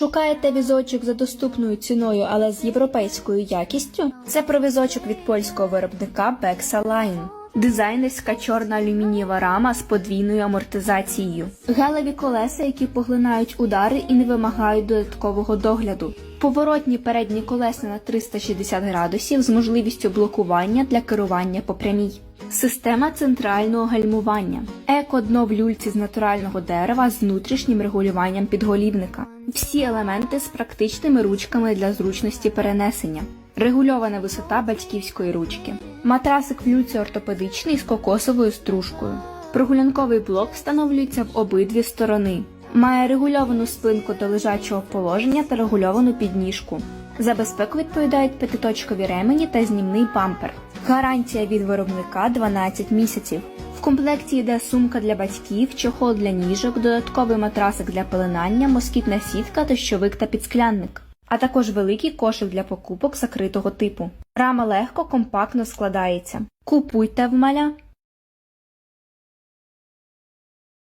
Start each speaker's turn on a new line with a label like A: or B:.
A: Шукаєте візочок за доступною ціною, але з європейською якістю? Це про візочок від польського виробника Bexa Line. Дизайнерська чорна алюмінієва рама з подвійною амортизацією, гелеві колеса, які поглинають удари і не вимагають додаткового догляду, поворотні передні колеса на 360 градусів з можливістю блокування для керування по прямій. Система центрального гальмування, еко-дно в люльці з натурального дерева з внутрішнім регулюванням підголівника. Всі елементи з практичними ручками для зручності перенесення. Регульована висота батьківської ручки. Матрасик в люці ортопедичний з кокосовою стружкою. Прогулянковий блок встановлюється в обидві сторони. Має регульовану спинку до лежачого положення та регульовану підніжку. За безпеку відповідають п'ятиточкові ремені та знімний бампер. Гарантія від виробника 12 місяців. В комплекті йде сумка для батьків, чохол для ніжок, додатковий матрасик для пеленання, москітна сітка, дощовик та підсклянник, а також великий кошик для покупок закритого типу. Рама легко, компактно складається. Купуйте в маля!